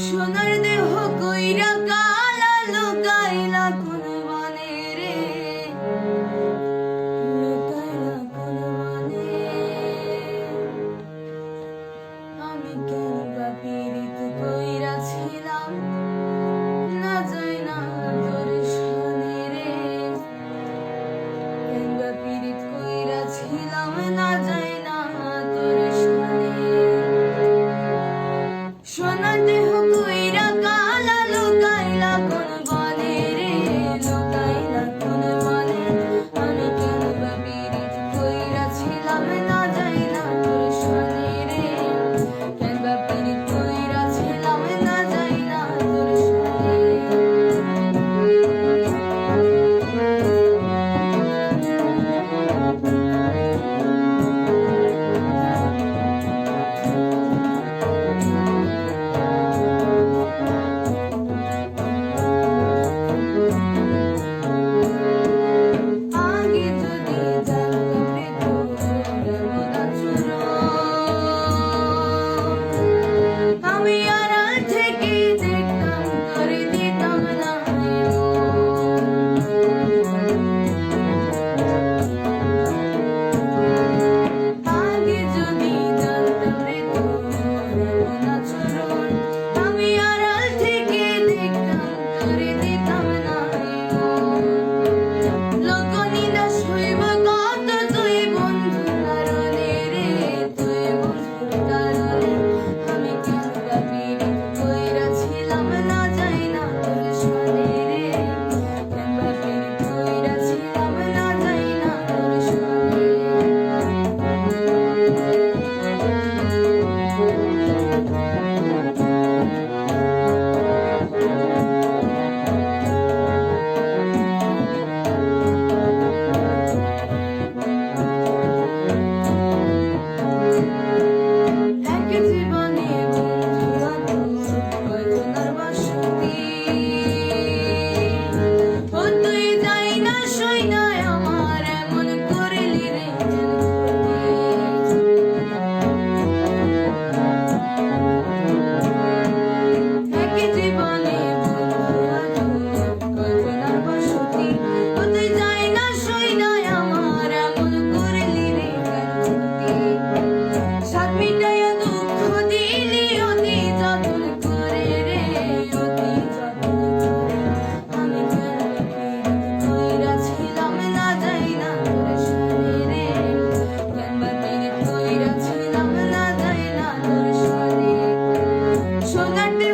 সোনার দেহ কইরা কালা লুকাইলা কোন বনে রে? লুকাইলা কোন মানে? আমি কেন কইরা ছিলাম? கண்டு